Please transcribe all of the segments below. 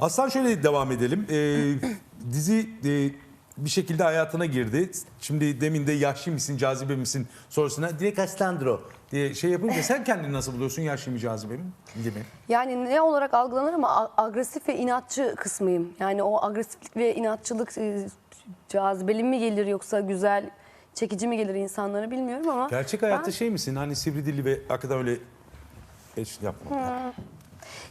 Aslan şöyle devam edelim. Ee, dizi e, bir şekilde hayatına girdi. Şimdi demin de yaşlı mısın, cazibe misin sorusuna direkt Aslandro diye şey yapınca sen kendini nasıl buluyorsun yaşlı mı, cazibe mi gibi? Yani ne olarak algılanır ama a- agresif ve inatçı kısmıyım. Yani o agresiflik ve inatçılık e, cazibeli mi gelir yoksa güzel, çekici mi gelir insanlara bilmiyorum ama. Gerçek hayatta ben- şey misin? Hani sivri dilli ve hakikaten öyle eş yapma.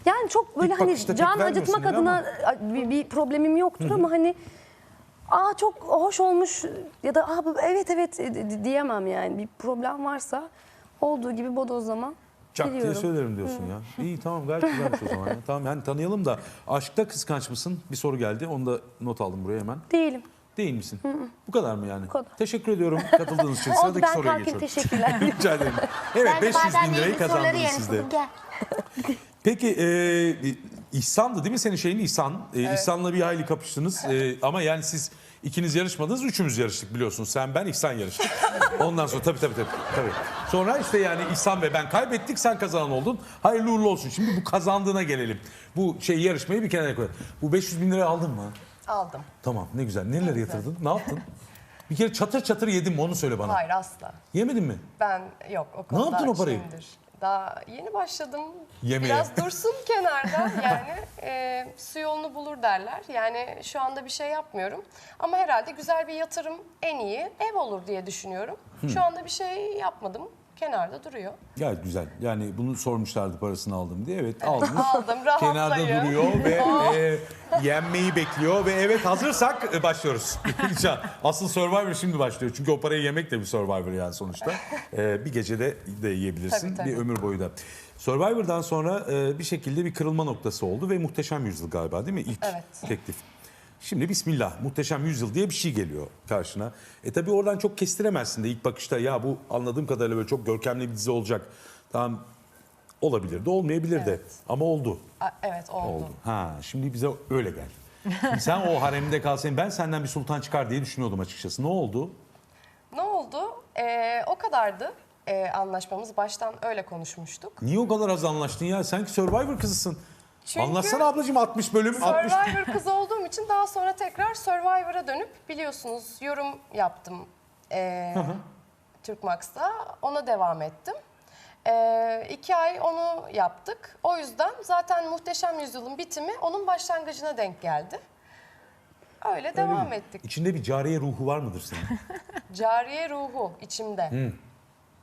Yani çok böyle İlk hani bakışta can vermiyorsun acıtmak yine adına bir, bir problemim yoktur ama hani aa çok hoş olmuş ya da aa bu- evet evet e, di- diyemem yani. Bir problem varsa olduğu gibi bodozlama Çak diye biliyorum. söylerim diyorsun ya. İyi tamam gayet güzelmiş o zaman. Ya. Tamam yani tanıyalım da aşkta kıskanç mısın? Bir soru geldi. Onu da not aldım buraya hemen. Değilim. Değil misin? Bu kadar mı yani? kadar. Teşekkür ediyorum katıldığınız için. Oldu Sıradaki ben soruya kalkayım geçiyorum. teşekkürler. Rica ederim. Evet Ben de 500 bazen bin lirayı ilgili soruları kazandınız yanıt siz de. buldum, Gel. Peki e, İhsan'dı değil mi senin şeyin İhsan? E, İhsan'la bir hayli kapıştınız. E, ama yani siz ikiniz yarışmadınız, üçümüz yarıştık biliyorsun. Sen, ben, İhsan yarıştık. Ondan sonra tabii tabii tabii. tabii. Sonra işte yani İhsan ve ben kaybettik, sen kazanan oldun. Hayırlı uğurlu olsun. Şimdi bu kazandığına gelelim. Bu şey yarışmayı bir kenara koy. Bu 500 bin lirayı aldın mı? Aldım. Tamam ne güzel. Neler yatırdın? Ne yaptın? Bir kere çatır çatır yedim mi onu söyle bana. Hayır asla. Yemedin mi? Ben yok o konuda yaptın o parayı? şeyimdir. Daha yeni başladım. Yemeğe. Biraz dursun kenarda yani e, su yolunu bulur derler. Yani şu anda bir şey yapmıyorum. Ama herhalde güzel bir yatırım en iyi ev olur diye düşünüyorum. Şu anda bir şey yapmadım. Kenarda duruyor. Gayet güzel. Yani bunu sormuşlardı parasını aldım diye. Evet. Aldım Kenarda rahatlayın. duruyor ve e, yenmeyi bekliyor ve evet hazırsak e, başlıyoruz. Asıl Survivor şimdi başlıyor. Çünkü o parayı yemek de bir Survivor yani sonuçta. E, bir gecede de yiyebilirsin. Tabii, tabii. Bir ömür boyu da. Survivor'dan sonra e, bir şekilde bir kırılma noktası oldu ve Muhteşem Yüzyıl galiba değil mi? İlk Evet. teklif. Şimdi bismillah Muhteşem Yüzyıl diye bir şey geliyor karşına. E tabi oradan çok kestiremezsin de ilk bakışta ya bu anladığım kadarıyla böyle çok görkemli bir dizi olacak. Tamam olabilir de olmayabilir de Evet. ama oldu. A- Evet oldu. Oldu. Ha şimdi bize öyle gel. Şimdi sen o haremde kalsaydın ben senden bir sultan çıkar diye düşünüyordum açıkçası. Ne oldu? Ne oldu? E, o kadardı e, anlaşmamız. Baştan öyle konuşmuştuk. Niye o kadar az anlaştın ya? Sanki Survivor kızısın. Çünkü Anlatsana ablacığım 60 bölüm 60. Survivor kızı olduğum için daha sonra tekrar Survivor'a dönüp biliyorsunuz yorum yaptım ee, Türk Max'ta. Ona devam ettim. Ee, iki ay onu yaptık. O yüzden zaten Muhteşem Yüzyıl'ın bitimi onun başlangıcına denk geldi. Öyle devam ettik. İçinde bir cariye ruhu var mıdır senin? Cariye ruhu içimde.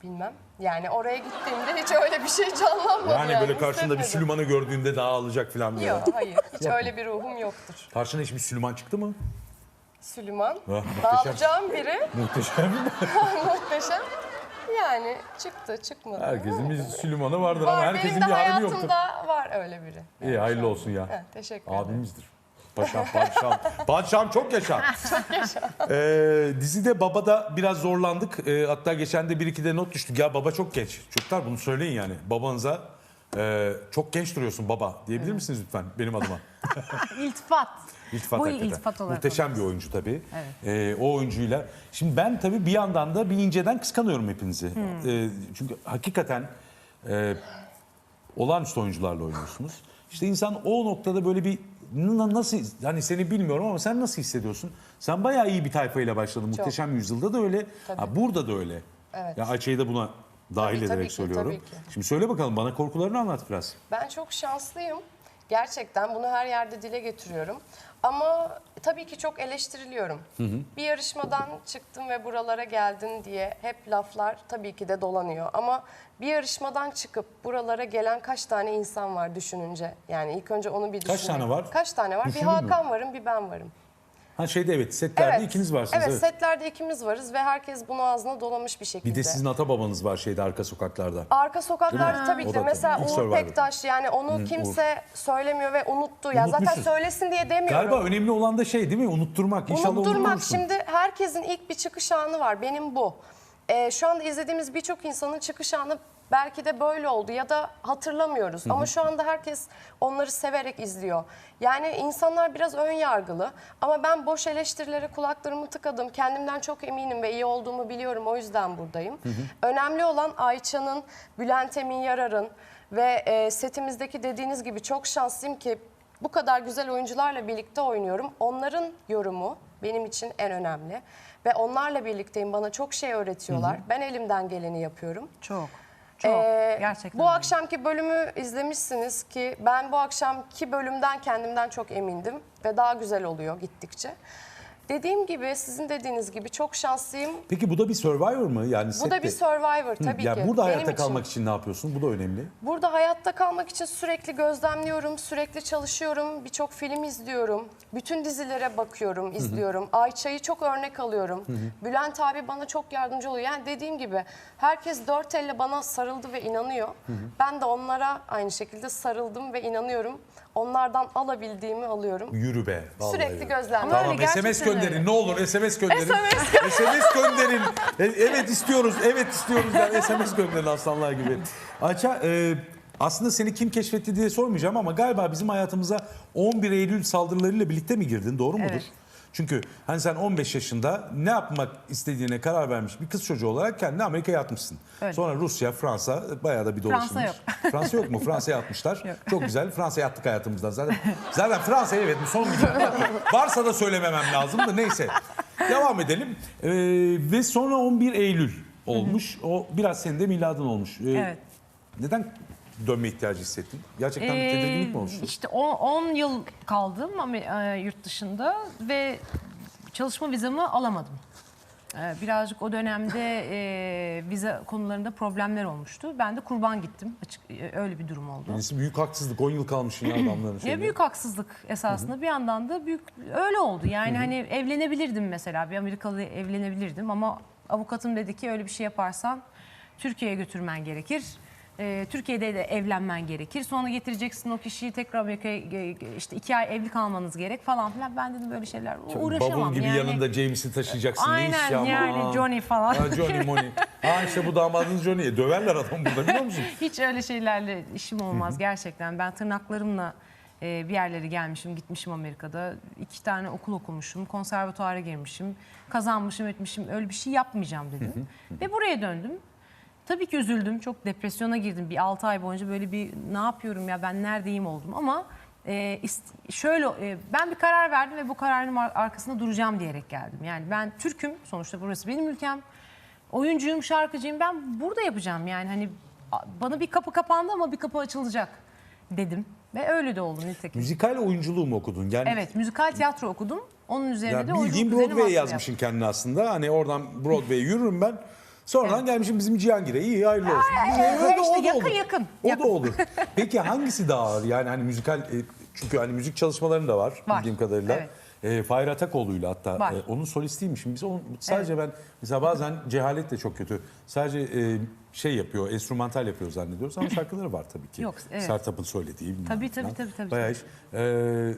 Bilmem. Yani oraya gittiğimde hiç öyle bir şey canlanmadı. Yani, Yani, böyle karşında bir hissetmedim. Süleyman'ı gördüğünde daha alacak falan böyle. Yok hayır. Hiç öyle bir ruhum yoktur. Karşına hiç bir Süleyman çıktı mı? Süleyman. muhteşem. Dağılacağım biri. Muhteşem. Muhteşem. Yani çıktı çıkmadı. Herkesin bir Süleyman'ı vardır ama var, herkesin benim bir de haremi yoktur. hayatımda var öyle biri. İyi hayırlı olsun ya. Evet, teşekkür ederim. Abimizdir. Paşam, padişahım. padişahım çok yaşa. çok yaşa. Ee, dizide babada biraz zorlandık. Ee, hatta geçen de bir iki de not düştük. Ya baba çok genç. Çocuklar bunu söyleyin yani. Babanıza e, çok genç duruyorsun baba diyebilir misiniz lütfen benim adıma? İltifat. İltifat Bu hakikaten. iltifat olarak Muhteşem bir oyuncu tabii. Ee, o oyuncuyla. Şimdi ben tabii bir yandan da bir inceden kıskanıyorum hepinizi. Ee, çünkü hakikaten e, olağanüstü oyuncularla oynuyorsunuz. İşte insan o noktada böyle bir nasıl hani seni bilmiyorum ama sen nasıl hissediyorsun? Sen bayağı iyi bir tayfayla başladın. Muhteşem Yüzyılda da öyle. Ha, burada da öyle. Evet. Ya Ayça'yı da buna dahil Tabii, tabii ederek ki, söylüyorum. tabii ki. Şimdi söyle bakalım bana korkularını anlat biraz. Ben çok şanslıyım. Gerçekten bunu her yerde dile getiriyorum. Ama tabii ki çok eleştiriliyorum. Bir yarışmadan çıktım ve buralara geldin diye hep laflar tabii ki de dolanıyor. Ama bir yarışmadan çıkıp buralara gelen kaç tane insan var düşününce? Yani ilk önce onu bir düşünün. Kaç tane var? Kaç tane var? Düşündün bir? Hakan varım, bir ben varım. Ha şeyde evet setlerde ikiniz varsınız. Evet, evet. setlerde ikimiz varız ve herkes bunu ağzına dolamış bir şekilde. Bir de sizin ata babanız var şeyde arka sokaklarda. Arka sokaklarda tabii O ki da de mesela tabii. İlk Uğur Survivor. Pektaş yani onu kimse söylemiyor ve unuttu. Ya zaten söylesin diye demiyorum. Galiba önemli olan da şey değil mi? Unutturmak. İnşallah Unutturmak şimdi herkesin ilk bir çıkış anı var. Benim bu. Ee, şu anda izlediğimiz birçok insanın çıkış anı belki de böyle oldu ya da hatırlamıyoruz. Ama şu anda herkes onları severek izliyor. Yani insanlar biraz ön yargılı ama ben boş eleştirilere kulaklarımı tıkadım. Kendimden çok eminim ve iyi olduğumu biliyorum. O yüzden buradayım. Önemli olan Ayça'nın, Bülent Emin Yarar'ın ve e, setimizdeki dediğiniz gibi çok şanslıyım ki Bu kadar güzel oyuncularla birlikte oynuyorum. Onların yorumu benim için en önemli. Ve onlarla birlikteyim. Bana çok şey öğretiyorlar. Ben elimden geleni yapıyorum. Çok. Çok. Ee, Gerçekten. Bu öyle. akşamki bölümü izlemişsiniz ki ben bu akşamki bölümden kendimden çok emindim ve daha güzel oluyor gittikçe. Dediğim gibi sizin dediğiniz gibi çok şanslıyım. Peki bu da bir Survivor mu? Yani Bu da bir Survivor tabii ki. Burada Benim hayatta için. kalmak için ne yapıyorsun? Bu da önemli. Burada hayatta kalmak için sürekli gözlemliyorum, sürekli çalışıyorum, birçok film izliyorum, bütün dizilere bakıyorum, izliyorum. Ayça'yı çok örnek alıyorum. Bülent abi bana çok yardımcı oluyor. Yani dediğim gibi herkes dört elle bana sarıldı ve inanıyor. Ben de onlara aynı şekilde sarıldım ve inanıyorum. Onlardan alabildiğimi alıyorum. Yürü be. vallahi Sürekli yürü. gözlemliyorum. Tamam Öyle, SMS gerçekten gönderin öyle. ne olur SMS gönderin. SMS, gönderin. E, evet istiyoruz evet istiyoruz yani SMS gönderin aslanlar gibi. Ayça e, aslında seni kim keşfetti diye sormayacağım ama galiba bizim hayatımıza 11 Eylül saldırılarıyla birlikte mi girdin doğru mudur? Evet. Çünkü hani sen 15 yaşında ne yapmak istediğine karar vermiş bir kız çocuğu olarak kendini Amerika'ya atmışsın. Öyle. Sonra Rusya, Fransa bayağı da bir dolaşılmış. Fransa yok. Fransa yok mu? Fransa'ya atmışlar. Yok. Çok güzel. Fransa'ya attık hayatımızdan zaten. Zaten Fransa'ya evet son Varsa da söylememem lazım da neyse. Devam edelim. Ee, ve sonra 11 Eylül olmuş. O biraz senin de miladın olmuş. Ee, Evet. Neden dönme ihtiyacı hissettin? Gerçekten bir Ee, tedirginlik mi oluştu? İşte 10 yıl kaldım ama e, yurt dışında ve çalışma vizamı alamadım. Ee, Birazcık o dönemde e, vize konularında problemler olmuştu. Ben de kurban gittim. Açık e, öyle bir durum oldu. Birisi büyük haksızlık. 10 yıl kalmışsın ya adamların Ya şeyinde. büyük haksızlık esasında bir yandan da büyük öyle oldu. Yani hani evlenebilirdim mesela bir Amerikalı evlenebilirdim ama avukatım dedi ki öyle bir şey yaparsan Türkiye'ye götürmen gerekir. Ee, Türkiye'de de evlenmen gerekir. Sonra getireceksin o kişiyi tekrar Amerika'ya e, işte iki ay evli kalmanız gerek falan filan. Ben dedim böyle şeyler uğraşamam. Bavul gibi yani. yanında James'i taşıyacaksın. ne iş Aynen ya, yani aman. Johnny falan. Ha, Johnny Money. Ha işte bu damadınız Johnny. Döverler adam burada biliyor musun? Hiç öyle şeylerle işim olmaz gerçekten. Ben tırnaklarımla e, bir yerlere gelmişim, gitmişim Amerika'da. iki tane okul okumuşum, konservatuara girmişim, kazanmışım, etmişim. Öyle bir şey yapmayacağım dedim. Ve buraya döndüm. Tabii ki üzüldüm, çok depresyona girdim. Bir 6 ay boyunca böyle bir ne yapıyorum ya ben neredeyim oldum. Ama e, şöyle e, ben bir karar verdim ve bu kararın ar- arkasında duracağım diyerek geldim. Yani ben Türk'üm, sonuçta burası benim ülkem. Oyuncuyum, şarkıcıyım. Ben burada yapacağım yani hani bana bir kapı kapandı ama bir kapı açılacak dedim. Ve öyle de oldu nitekim. Müzikal oyunculuğu mu okudun? Yani Evet, müzikal tiyatro okudum. Onun üzerine Ya de bildiğin oyunculuk üzerine Broadway'e yazmışsın kendini aslında. Hani oradan Broadway'e yürürüm ben. Sonradan Evet. gelmişim bizim Cihangir'e. İyi hayırlı olsun. Güzel, evet, öyle- işte o da yakın, olur. yakın, O yakın. da olur. Peki hangisi daha ağır? Yani hani müzikal e, çünkü hani müzik çalışmaların da var, Var, bildiğim kadarıyla. evet. E, Fahir Atakoğlu'yla hatta Var. e, onun solistiymişim. Biz onu, sadece ben mesela bazen cehalet de çok kötü. Sadece e, şey yapıyor, enstrümantal yapıyor zannediyoruz ama şarkıları var tabii ki. Yok, evet. Sertab'ın söylediği. Tabii, tabii, falan. tabii, tabii. Bayağı iş. E,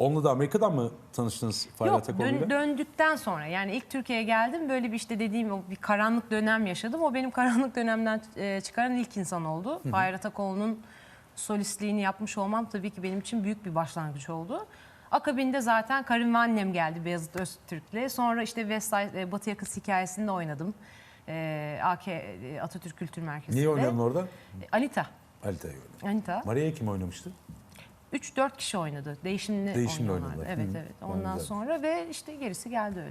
onunla da Amerika'dan mı tanıştınız Fahir Yok dön- döndükten sonra yani ilk Türkiye'ye geldim böyle bir işte dediğim o bir karanlık dönem yaşadım. O benim karanlık dönemden e, çıkaran ilk insan oldu. Fahir Atakoğlu'nun solistliğini yapmış olmam tabii ki benim için büyük bir başlangıç oldu. Akabinde zaten karım ve annem geldi Beyazıt Öztürk'le. Sonra işte West Side, e, Batı Yakası hikayesinde oynadım. E, AK e, Atatürk Kültür Merkezi'nde. Niye oynadın orada? E, Anita. Alita'yı oynadı. Anita. Maria'yı kim oynamıştı? 3-4 kişi oynadı. Değişimli, Değişimli oynadılar. Evet Hı. evet. Ondan güzel. sonra ve işte gerisi geldi öyle.